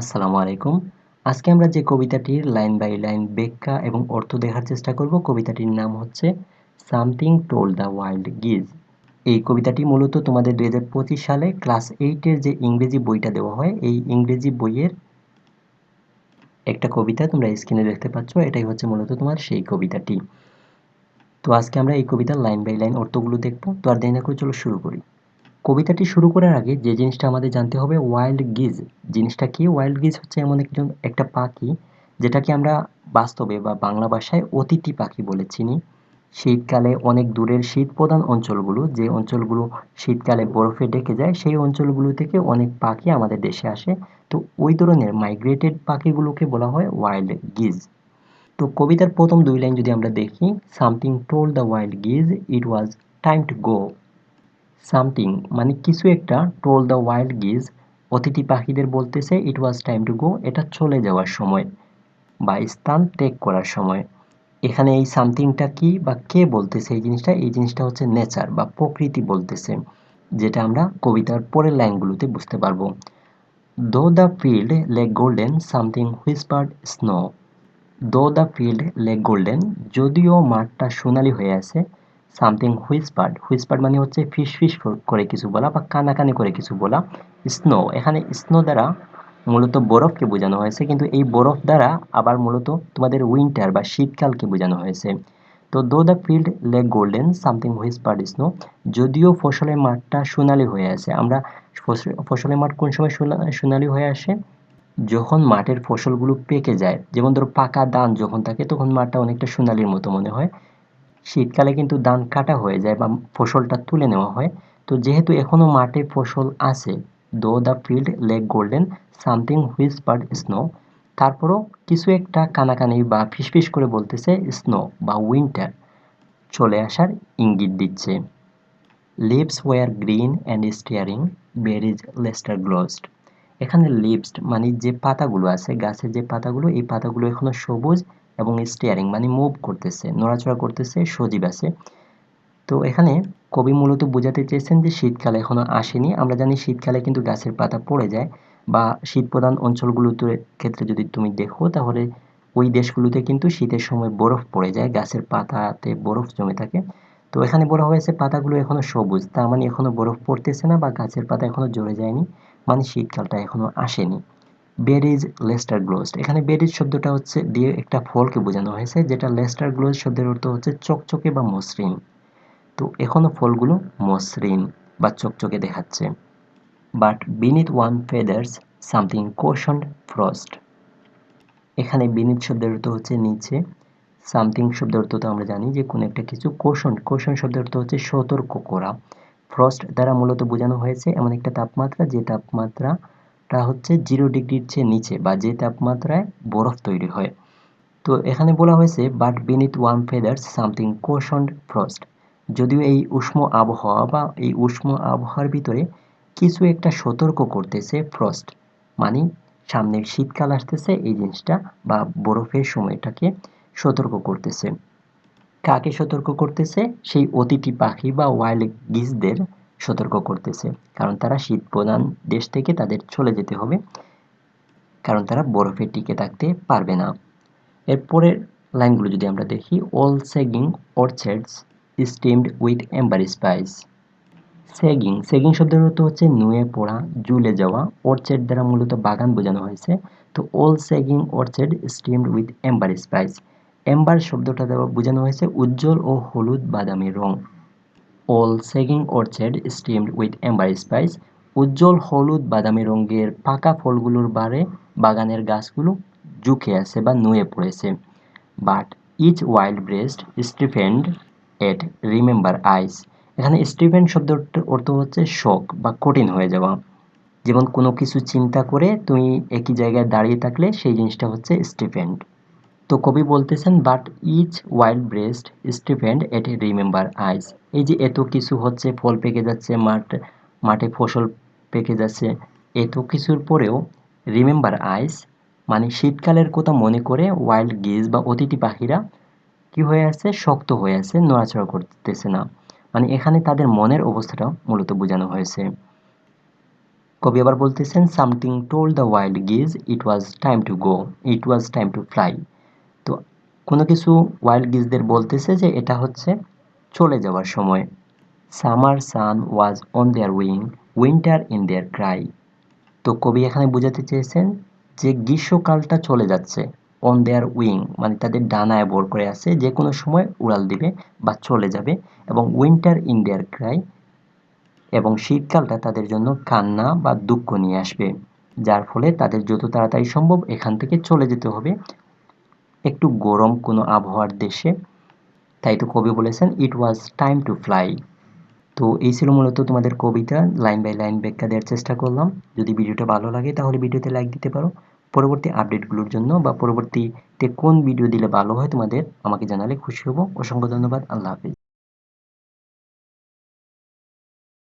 আসসালামু আলাইকুম। আজকে আমরা যে কবিতাটির লাইন বাই লাইন ব্যাখ্যা এবং অর্থ দেখার চেষ্টা করব, কবিতাটির নাম হচ্ছে সামথিং টোল দ্য ওয়াইল্ড গিজ। এই কবিতাটি মূলত তোমাদের দু হাজার পঁচিশ সালে ক্লাস এইটের যে ইংরেজি বইটা দেওয়া হয়, এই ইংরেজি বইয়ের একটা কবিতা তোমরা স্ক্রিনে দেখতে পাচ্ছ, এটাই হচ্ছে মূলত তোমার সেই কবিতাটি। তো আজকে আমরা এই কবিতার লাইন বাই লাইন অর্থগুলো দেখব। তো আর দেরি না করে চলো শুরু করি। কবিতাটি শুরু করার আগে যে জিনিসটা আমাদের জানতে হবে ওয়াইল্ড গিজ জিনিসটা কি? ওয়াইল্ড গিজ হচ্ছে এমন একজন, একটা পাখি, যেটাকে আমরা বাস্তবে বা বাংলা ভাষায় অতিথি পাখি বলে চিনি। শীতকালে অনেক দূরের শীত প্রধান অঞ্চলগুলো, যে অঞ্চলগুলো শীতকালে বরফে ডেকে যায়, সেই অঞ্চলগুলো থেকে অনেক পাখি আমাদের দেশে আসে। তো ওই ধরনের মাইগ্রেটেড পাখিগুলোকে বলা হয় ওয়াইল্ড গিজ তো কবিতার প্রথম দুই লাইন যদি আমরা দেখি something told the wild geese it was time to go something. মানে কিছু একটা টোল দ্য ওয়াইল্ড গিজ, অতিথি পাখিদের বলতেছে ইট ওয়াজ টাইম টু গো এটা চলে যাওয়ার সময় বা স্থান ত্যাগ করার সময়। এখানে এই সামথিংটা কি বা কে বলতেছে এই জিনিসটা? এই জিনিসটা হচ্ছে নেচার বা প্রকৃতি বলতেছে, যেটা আমরা কবিতার পরের লাইনগুলোতে বুঝতে পারব। Though the field lay golden something whispered snow though the field lay golden যদিও মাঠটা সোনালি হয়ে আছে সামথিং হুইসপার্ড। হুইসপার্ড মানে হচ্ছে ফিস ফিস করে কিছু বলা বা কানাকানি করে কিছু বলা। স্নো, এখানে স্নো দ্বারা মূলত বরফকে বোঝানো হয়েছে, কিন্তু এই বরফ দ্বারা আবার মূলত তোমাদের উইন্টার বা শীতকালকে বোঝানো হয়েছে। তো though the field lay golden, something whispered snow. যদিও ফসলের মাঠটা সোনালি হয়ে আছে, আমরা ফসলের মাঠ কোন সময় সোনালি হয়ে আসে? যখন মাঠের ফসলগুলো পেকে যায়, যেমন ধরো পাকা ধান যখন থাকে, তখন মাঠটা অনেকটা সোনালির মতো মনে হয়। শীতকালে কিন্তু ধান কাটা হয়ে যায় বা ফসলটা তুলে নেওয়া হয়। তো যেহেতু এখনও মাঠে ফসল আছে though the field lay golden something whispered snow তারপরও কিছু একটা কানাকানি বা ফিসফিস করে বলতেছে স্নো বা উইন্টার চলে আসার ইঙ্গিত দিচ্ছে। Leaves were green and stirring berries lustre glossed এখানে লিভস মানে যে পাতাগুলো আছে, গাছের যে পাতাগুলো, এই পাতাগুলো এখনও সবুজ এবং স্টিয়ারিং মানে মুভ করতেছে, নড়াচড়া করতেছে, সজীব আছে। তো এখানে কবি মূলত বোঝাতে চেয়েছেন যে শীতকাল এখনও আসেনি। আমরা জানি শীতকালে কিন্তু গাছের পাতা পড়ে যায় বা শীত প্রধান অঞ্চলগুলোতে ক্ষেত্রে যদি তুমি দেখো তাহলে ওই দেশগুলোতে কিন্তু শীতের সময় বরফ পড়ে যায়, গাছের পাতাতে বরফ জমে থাকে। তো এখানে বলা হয়েছে পাতাগুলো এখনও সবুজ, তার মানে এখনও বরফ পড়তেছে না বা গাছের পাতা এখনও জ্বরে যায়নি মানে শীতকালটা এখনও আসেনি। বেরিজ লেস্টার গ্লোস্ট এখানে বেরিজ শব্দটা হচ্ছে দিয়ে একটা ফলকে বোঝানো হয়েছে, যেটা লেস্টার গ্লোজ শব্দের অর্থ হচ্ছে চকচকে বা মসৃণ। তো এখনও ফলগুলো মসৃণ বা চকচকে দেখাচ্ছে। But beneath warm feathers something cautioned frost এখানে বিনিথ শব্দের অর্থ হচ্ছে নিচে। সামথিং শব্দের অর্থ তো আমরা জানি যে কোনো একটা কিছু কোশন কোশন শব্দের অর্থ হচ্ছে সতর্ক করা। ফ্রস্ট দ্বারা মূলত বোঝানো হয়েছে এমন একটা তাপমাত্রা, যে তাপমাত্রাটা হচ্ছে জিরো ডিগ্রির চেয়ে নিচে বা যে তাপমাত্রায় বরফ তৈরি হয়। তো এখানে বলা হয়েছে but beneath one feathers something caution frost যদিও এই উষ্ণ আবহাওয়া বা এই উষ্ণ আবহাওয়ার ভিতরে কিছু একটা সতর্ক করতেছে ফ্রস্ট মানে সামনে শীতকাল আসতেছে, এই জিনিসটা বা বরফের সময়টাকে সতর্ক করতেছে। কাকে সতর্ক করতেছে? সেই অতিথি পাখি বা ওয়াইল্ড গিজদের সতর্ক করতেছে। কারণ তারা শীত প্রধান দেশ থেকে তাদের চলে যেতে হবে। কারণ তারা বরফে টিকে থাকতে পারবে না। এরপরের লাইনগুলো যদি আমরা দেখি all sagging orchards steamed with amber spice sagging sagging শব্দের অর্থ হচ্ছে নুয়ে পড়া জুলে যাওয়া। অর্চার্ড দ্বারা মূলত বাগান বোঝানো হয়েছে। তো all sagging orchard steamed with amber spice amber শব্দটা দ্বারা বোঝানো হয়েছে উজ্জ্বল ও হলুদ বাদামি রং। All sagging orchard steamed with amber spice, উজ্জ্বল হলুদ বাদামি রঙের পাকা ফলগুলোর বারে বাগানের গাছগুলো ঝুঁকে আছে বা নুয়ে পড়েছে। But each wild breast stiffened at remember ice. এখানে স্টিফেন শব্দের অর্থ হচ্ছে শখ বা কঠিন হয়ে যাওয়া। যেমন কোনো কিছু চিন্তা করে তুমি একই জায়গায় দাঁড়িয়ে থাকলে সেই জিনিসটা হচ্ছে স্টিফেন্ড। তো কবি বলতেছেন but each wild breast stiffened at remember ice এই যে এত কিছু হচ্ছে, ফল পেকে যাচ্ছে, মাঠ, মাঠে ফসল পেকে যাচ্ছে, এত কিছুর পরেও রিমেম্বার আইস মানে শীতকালের কথা মনে করে ওয়াইল্ড গিজ বা অতিথি পাখিরা কি হয়ে আছে? শক্ত হয়ে আছে, নড়াচড়া করতেছে না। মানে এখানে তাদের মনের অবস্থাটা মূলত বোঝানো হয়েছে। কবি আবার বলতেছেন something told the wild geese it was time to go it was time to fly কোনো কিছু ওয়াইল্ড গিজদের বলতেছে যে এটা হচ্ছে চলে যাওয়ার সময়। Summer sun was on their wing winter in their cry তো কবি এখানে বোঝাতে চেয়েছেন যে গ্রীষ্মকালটা চলে যাচ্ছে অন দেয়ার উইং মানে তাদের ডানায় ভর করে আছে, যে কোনো সময় উড়াল দিবে বা চলে যাবে। এবং উইন্টার ইন দেয়ার ক্রাই এবং শীতকালটা তাদের জন্য কান্না বা দুঃখ নিয়ে আসবে, যার ফলে তাদের যত তাড়াতাড়ি সম্ভব এখান থেকে চলে যেতে হবে একটু গরম কোনো আবহাওয়ার দেশে, তাই তো কবি বলেছেন it was time to fly তো এই ছিল মূলত তোমাদের কবিতা, লাইন বাই লাইন ব্যাখ্যা দেওয়ার চেষ্টা করলাম। যদি ভিডিওটা ভালো লাগে, তাহলে ভিডিওতে লাইক দিতে পারো। পরবর্তী আপডেটগুলোর জন্য বা পরবর্তীতে কোন ভিডিও দিলে ভালো হয় তোমাদের, আমাকে জানালে খুশি হব। অসংখ্য ধন্যবাদ। আল্লাহ হাফিজ।